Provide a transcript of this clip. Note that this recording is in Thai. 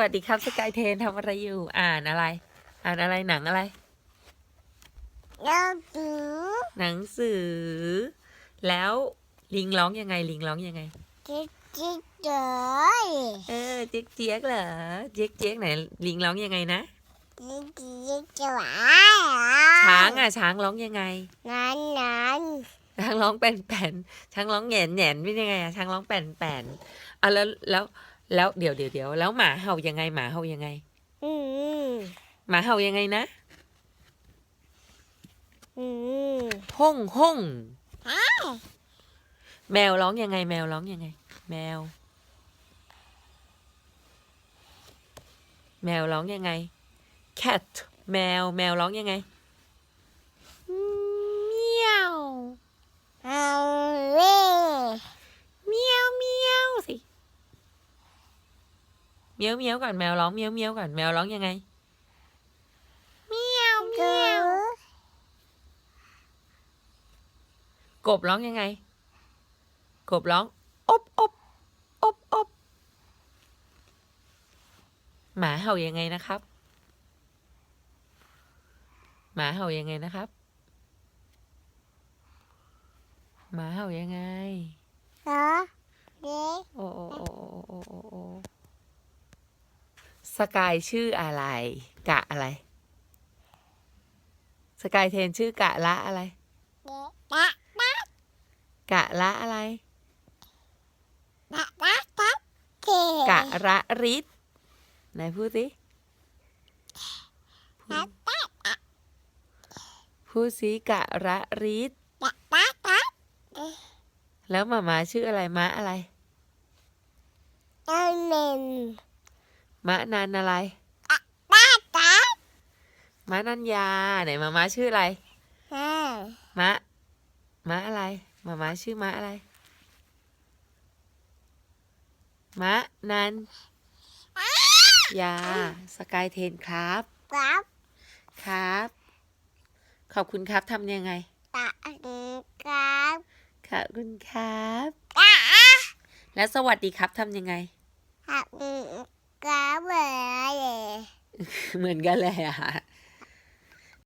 วัสดีครับสกายเทนทำอะไรอยู่ อ่านอะไร อ่านอะไรหนังอะไรแล้วถือหนังสือ แล้วลิงร้องยังไง ลิงร้องยังไง จิ๊กจิ๊กเจยเออเจ๊กเจ๊กเหรอเจ๊กเจ๊กไหนลิงร้องยังไงนะจิ๊กจิ๊กจะหวาช้างอะช้างร้องยังไงนั้นนั้นช้างร้องแป่นแป่นช้างร้องแหนแหนเป็นยังไงอะช้างร้องแป่นแป่นอะแล้วแล้ว แล้วเดี๋ยวเดี๋ยวเดี๋ยวแล้วหมาเห่ายังไงหมาเห่ายังไง อืมหมาเห่ายังไงนะอืมห้องห้องแมวร้องยังไง แมวร้องยังไง แมว แมวร้องยังไง cat แมวแมวร้องยังไงเมียว เอาเว้ เมียวเมียวสิ เมียวเมียวก่อนแมวร้องเมียวเมียวก่อนแมวร้องยังไงเมียวถือกบร้องยังไง กบร้องอบอบอบอบหมาเห่ายังไงนะครับ หมาเห่ายังไงนะครับ หมาเห่ายังไงเหรอเด็กโอ้โอ้โอ้โอ้โอ้โอ้โอ้ สกายชื่ออะไร กะอะไร สกายเทนชื่อกะละอะไร กะตะกะละอะไรตะตะตะเกะระริดไหนพูดสิพูดสิกะระริดแล้วหมามาชื่ออะไรมะอะไร เอาเมน มะนันอะไรตะตะมะนันยาไหนหมามาชื่ออะไรอ่ามะมะอะไรหมามาชื่อมะอะไรมะนันยาสกายเทนครับ ครับ ครับ ขอบคุณครับทำยังไงตะครับขอบคุณครับตะแล้วสวัสดีครับทำยังไงครับค กันเลยเหมือนกันเลยอะ